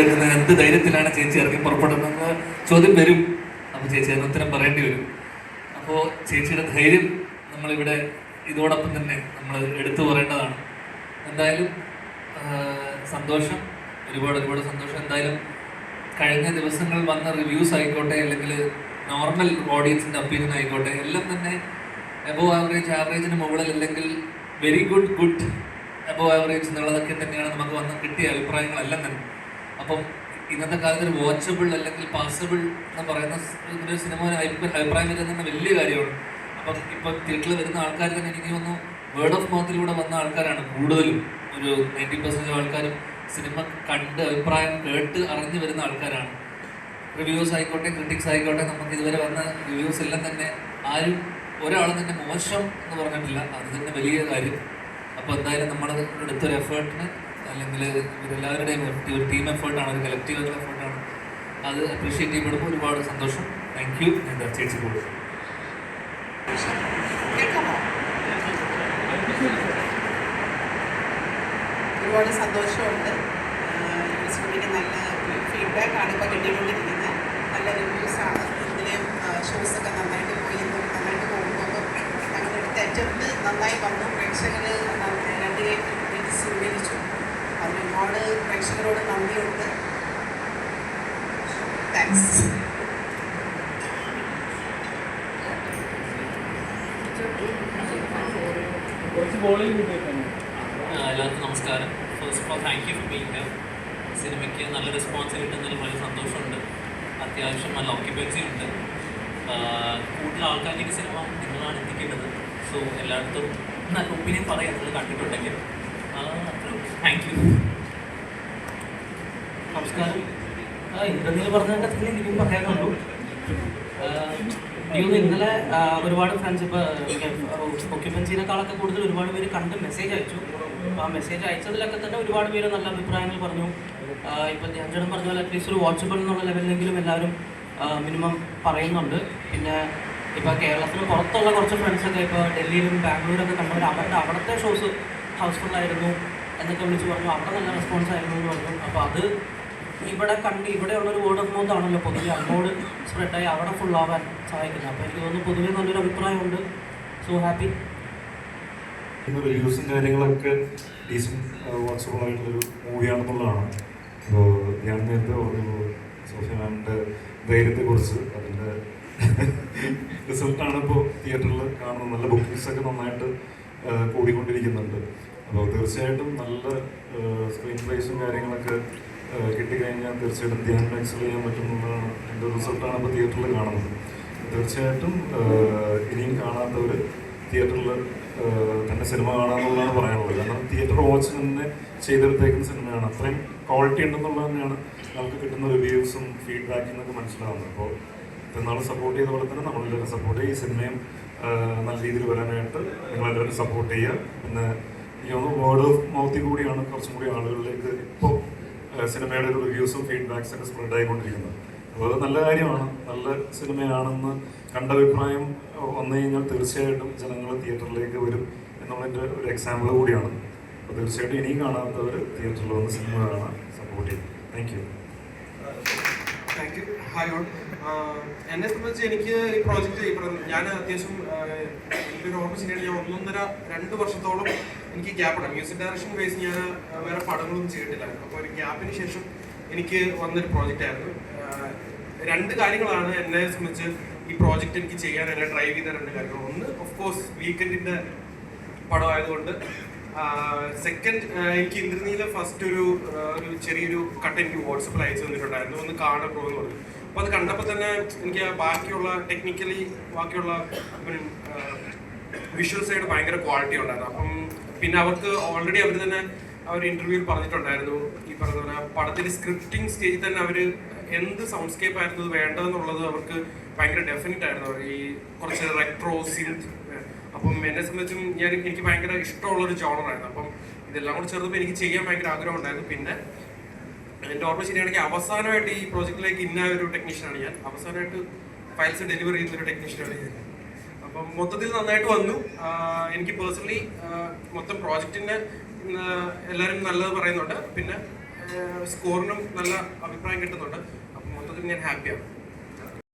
എടുക്കുന്നത് എന്ത് ധൈര്യത്തിലാണ് ചേച്ചി ഇറങ്ങി പുറപ്പെടുന്നതെന്ന് ചോദ്യം വരും. അപ്പോൾ ചേച്ചി അതിന് ഉത്തരം പറയേണ്ടി വരും. അപ്പോൾ ചേച്ചിയുടെ ധൈര്യം നമ്മളിവിടെ ഇതോടൊപ്പം തന്നെ നമ്മൾ എടുത്തു പറയേണ്ടതാണ്. എന്തായാലും സന്തോഷം. ഒരുപാട് ഒരുപാട് സന്തോഷം. എന്തായാലും കഴിഞ്ഞ ദിവസങ്ങൾ വന്ന റിവ്യൂസ് ആയിക്കോട്ടെ അല്ലെങ്കിൽ നോർമൽ ഓഡിയൻസിന്റെ ഒപ്പീനിയൻ ആയിക്കോട്ടെ എല്ലാം തന്നെ എബോ ആവറേജ് ആവറേജിന് മുകളിൽ അല്ലെങ്കിൽ very good good above average എന്നുള്ളതൊക്കെ തന്നെയാണ് നമുക്ക് വന്ന് കിട്ടിയ അഭിപ്രായങ്ങളെല്ലാം തന്നെ. അപ്പം ഇന്നത്തെ കാലത്ത് ഒരു വാച്ചബിൾ അല്ലെങ്കിൽ പാസബിൾ എന്ന് പറയുന്ന ഒരു സിനിമ അഭിപ്രായം വരുന്ന വലിയ കാര്യമാണ്. അപ്പം ഇപ്പം തിയേറ്ററിൽ വരുന്ന ആൾക്കാർ തന്നെ എനിക്ക് തോന്നുന്നു വേർഡ് ഓഫ് മൗത്തിലൂടെ വന്ന ആൾക്കാരാണ് കൂടുതലും. ഒരു നയന്റി പെർസെന്റ് ആൾക്കാരും സിനിമ കണ്ട് അഭിപ്രായം കേട്ട് അറിഞ്ഞു വരുന്ന ആൾക്കാരാണ്. റിവ്യൂസ് ആയിക്കോട്ടെ ക്രിറ്റിക്സ് ആയിക്കോട്ടെ നമുക്ക് ഇതുവരെ വന്ന റിവ്യൂസ് എല്ലാം തന്നെ ആരും ഒരാളും തന്നെ മോശം എന്ന് പറഞ്ഞിട്ടില്ല. അത് തന്നെ വലിയ കാര്യം. അപ്പോൾ എന്തായാലും നമ്മൾ എടുത്തൊരു എഫേർട്ടിന് അല്ലെങ്കിൽ ഇവരെല്ലാവരുടെയും ഒരു ടീം എഫേർട്ടാണ് ഒരു കളക്റ്റീവ് ആയിട്ടുള്ള എഫേർട്ടാണ് അത് അപ്രീഷിയേറ്റ് ചെയ്യപ്പെടുമ്പോൾ ഒരുപാട് സന്തോഷം. താങ്ക് യു എന്താ ചേച്ചി കൂടുതൽ ഒരുപാട് സന്തോഷമുണ്ട്. സ്റ്റുഡിയോക്ക് നല്ല ഫീഡ്ബാക്ക് ആണ് ഇപ്പോൾ കിട്ടിക്കൊണ്ടിരിക്കുന്നത്. നല്ല റിവ്യൂസ് ആണ്. ഇതിലെ ഷോസ് ഒക്കെ നന്നായിട്ട് പോയി. നന്നായിട്ട് പോകുമ്പോൾ ഞങ്ങളുടെ അടുത്ത് ഏറ്റവും നന്നായി വന്നു. പ്രേക്ഷകർ രണ്ടുപേരും ഇത് സ്വീകരിച്ചു അതിന് ഒരുപാട് പ്രേക്ഷകരോട് നന്ദിയുണ്ട് താങ്ക്സ് എല്ലാവർക്കും നമസ്കാരം. First of all thank you for being here സിനിമയ്ക്ക് നല്ല റെസ്പോൺസ് കിട്ടുന്നതിൽ വലിയ സന്തോഷമുണ്ട്. അത്യാവശ്യം നല്ല ഓക്യുപ്പൻസി ഉണ്ട്. ആ, കൂടുതൽ ആൾക്കാരിലേക്ക് സിനിമ നിങ്ങളാണ് എത്തിക്കേണ്ടത്. സോ എല്ലായിടത്തും നല്ല ഒപ്പീനിയൻ പറയാം നിങ്ങൾ കണ്ടിട്ടുണ്ടെങ്കിൽ താങ്ക് യു നമസ്കാരം. ഇന്റർവ്യൂവിൽ പറഞ്ഞതിന്റെ അത്രയും എനിക്കും പറയാനുള്ളൂ തോന്നുന്നു ഇന്നലെ ഒരുപാട് ഫ്രണ്ട്സ് ഇപ്പോൾ ഒക്യുപ്പൻസിനേക്കാളൊക്കെ കൂടുതൽ ഒരുപാട് പേര് കണ്ട് മെസ്സേജ് അയച്ചു. ആ മെസ്സേജ് അയച്ചതിലൊക്കെ തന്നെ ഒരുപാട് പേര് നല്ല അഭിപ്രായങ്ങൾ പറഞ്ഞു. ഇപ്പം ഞാൻ പറഞ്ഞ പോലെ അറ്റ്ലീസ്റ്റ് ഒരു വാട്സപ്പ് എന്നുള്ള ലെവലിലെങ്കിലും എല്ലാവരും മിനിമം പറയുന്നുണ്ട്. പിന്നെ ഇപ്പോൾ കേരളത്തിന് പുറത്തുള്ള കുറച്ച് ഫ്രണ്ട്സൊക്കെ ഇപ്പോൾ ഡൽഹിയിലും ബാംഗ്ലൂരൊക്കെ കണ്ടവർ അവരുടെ അവിടുത്തെ ഷോസ് ഹൗസ്ഫുൾ ആയിരുന്നു എന്നൊക്കെ വിളിച്ച് പറഞ്ഞു. അവിടെ നല്ല റെസ്പോൺസ് ആയിരുന്നു എന്ന് പറഞ്ഞു. അപ്പോൾ അത് ഇവിടെ കണ്ട് ഇവിടെയുള്ളൊരു വേർഡ് ഓഫ് മൗത്ത് ആണല്ലോ പൊതുവെ അങ്ങോട്ട് സ്പ്രെഡായി അവിടെ ഫുൾ ആവാൻ സഹായിക്കുന്നത്. അപ്പോൾ എനിക്ക് തോന്നുന്നു പൊതുവെ നല്ലൊരു അഭിപ്രായമുണ്ട്. സോ ഹാപ്പി റിവ്യൂസും കാര്യങ്ങളൊക്കെ ഡീസന്റ് വാട്സബിൾ ആയിട്ടുള്ളൊരു മൂവിയാണെന്നുള്ളതാണ് അപ്പോൾ ഞാൻ നേരത്തെ പറഞ്ഞു സോഫിയ മാമിന്റെ ധൈര്യത്തെക്കുറിച്ച് അതിന്റെ റിസൾട്ടാണ് ഇപ്പോൾ തിയേറ്ററിൽ കാണുന്നത് നല്ല ബുക്കിങ്സ് ഒക്കെ നന്നായിട്ട് കൂടിക്കൊണ്ടിരിക്കുന്നുണ്ട്. അപ്പോൾ തീർച്ചയായിട്ടും നല്ല സ്ക്രീൻ പ്ലേസും കാര്യങ്ങളൊക്കെ കിട്ടിക്കഴിഞ്ഞാൽ തീർച്ചയായിട്ടും ധ്യാനം എക്സൽ ചെയ്യാൻ പറ്റുന്നതാണ് എന്റെ റിസൾട്ടാണ് ഇപ്പോൾ തിയേറ്ററിൽ കാണുന്നത്. തീർച്ചയായിട്ടും ഇനിയും കാണാത്തവർ തിയേറ്ററിൽ തന്നെ സിനിമ കാണാമെന്നുള്ളതാണ് പറയാനുള്ളത്. കാരണം തിയേറ്റർ വാച്ച് തന്നെ ചെയ്തെടുത്തേക്കുന്ന സിനിമയാണ് അത്രയും ക്വാളിറ്റി ഉണ്ടെന്നുള്ളത് തന്നെയാണ് നമുക്ക് കിട്ടുന്ന റിവ്യൂസും ഫീഡ്ബാക്കിൽ നിന്നൊക്കെ മനസ്സിലാവുന്നത്. അപ്പോൾ എന്നാൾ സപ്പോർട്ട് ചെയ്ത പോലെ തന്നെ നമ്മളെല്ലാവരും സപ്പോർട്ട് ചെയ്യുക ഈ സിനിമയും നല്ല രീതിയിൽ വരാനായിട്ട് നിങ്ങളെല്ലാവരും സപ്പോർട്ട് ചെയ്യുക. പിന്നെ ഈ വേർഡ് ഓഫ് മൗത്തിൽ കൂടിയാണ് കുറച്ചും കൂടി ആളുകളിലേക്ക് ഇപ്പോൾ സിനിമയുടെ ഒരു റിവ്യൂസും ഫീഡ്ബാക്സൊക്കെ ഒക്കെ സ്പ്രെഡ് ആയിക്കൊണ്ടിരിക്കുന്നത് അപ്പോൾ അത് നല്ല കാര്യമാണ്. നല്ല സിനിമയാണെന്ന് കണ്ട അഭിപ്രായം വന്നു കഴിഞ്ഞാൽ തീർച്ചയായിട്ടും ജനങ്ങൾ തിയേറ്ററിലേക്ക് വരും എന്നുള്ളതിന്റെ ഒരു എക്സാമ്പിൾ കൂടിയാണ്. അപ്പോൾ തീർച്ചയായിട്ടും ഇനിയും കാണാത്തവർ തിയേറ്ററിൽ വന്ന് സിനിമ കാണാൻ സപ്പോർട്ട് ചെയ്യും. Thank you thank you hi all എന്നെ സംബന്ധിച്ച് എനിക്ക് ഈ പ്രോജക്റ്റ് ഞാൻ അത്യാവശ്യം ഒരു ഓർമ്മ ശരിയാണ് ഞാൻ ഒന്നൊന്നര രണ്ട് വർഷത്തോളം എനിക്ക് ഗ്യാപ്പ് ഇടാം മ്യൂസിക് ഡയറക്ഷൻ ബേസ് ഞാൻ വേറെ പടങ്ങളൊന്നും ചെയ്തിട്ടില്ലായിരുന്നു അപ്പോൾ ഒരു ഗ്യാപ്പിന് ശേഷം എനിക്ക് വന്നൊരു പ്രോജക്റ്റ് ആയിരുന്നു. രണ്ട് കാര്യങ്ങളാണ് എന്നെ സംബന്ധിച്ച് ഈ പ്രോജക്റ്റ് എനിക്ക് ചെയ്യാൻ എന്നെ ഡ്രൈവ് ചെയ്ത രണ്ട് കാര്യങ്ങൾ. ഒന്ന് ഓഫ് കോഴ്സ് വീക്കെൻഡിന്റെ പടമായതുകൊണ്ട് സെക്കൻഡ് എനിക്ക് ഇന്ദ്രനീല ഫസ്റ്റ് ഒരു ഒരു ചെറിയൊരു കട്ട് എനിക്ക് വാട്സപ്പിൽ അയച്ചു തന്നിട്ടുണ്ടായിരുന്നു. ഒന്ന് കാണാൻ പോകുന്നു പറഞ്ഞു. അപ്പോൾ അത് കണ്ടപ്പോൾ തന്നെ എനിക്ക് ബാക്കിയുള്ള ടെക്നിക്കലി ബാക്കിയുള്ള വിഷ്വൽ സൈഡ് ഭയങ്കര ക്വാളിറ്റി ഉണ്ടായിരുന്നു. അപ്പം പിന്നെ അവർക്ക് ഓൾറെഡി അവർ തന്നെ അവർ ഇന്റർവ്യൂവിൽ പറഞ്ഞിട്ടുണ്ടായിരുന്നു. ഈ പറഞ്ഞ പോലെ പടത്തിന്റെ സ്ക്രിപ്റ്റിംഗ് സ്റ്റേജിൽ തന്നെ അവർ എന്ത് സൗണ്ട്സ്കേപ്പ് ആയിരുന്നു വേണ്ടതെന്നുള്ളത് അവർക്ക് ഭയങ്കര ഡെഫിനറ്റ് ആയിരുന്നു. ഈ കുറച്ച് റെക്ട്രോ സിന്ത് അപ്പം എന്നെ സംബന്ധിച്ചും ഞാൻ എനിക്ക് ഭയങ്കര ഇഷ്ടമുള്ള ഒരു ജോണറായിരുന്നു അപ്പം ഇതെല്ലാം കൂടെ ചേർന്നപ്പോൾ എനിക്ക് ചെയ്യാൻ ഭയങ്കര ആഗ്രഹം ഉണ്ടായിരുന്നു. പിന്നെ എന്റെ ഓർമ്മ ശരിയാണെങ്കിൽ അവസാനമായിട്ട് ഈ പ്രോജക്റ്റിലേക്ക് ഇന്ന ഒരു ടെക്നീഷ്യനാണ് ഞാൻ. അവസാനമായിട്ട് ഫയൽസ് ഡെലിവറി ചെയ്യുന്ന ഒരു ടെക്നീഷ്യനാണ് ഞാൻ. അപ്പം മൊത്തത്തിൽ നന്നായിട്ട് വന്നു. എനിക്ക് പേഴ്സണലി മൊത്തം പ്രോജക്റ്റിന്റെ എല്ലാവരും നല്ലത് പറയുന്നുണ്ട്. പിന്നെ സ്കോറിനും നല്ല അഭിപ്രായം കിട്ടുന്നുണ്ട്. അപ്പം മൊത്തത്തിൽ ഞാൻ ഹാപ്പിയാണ്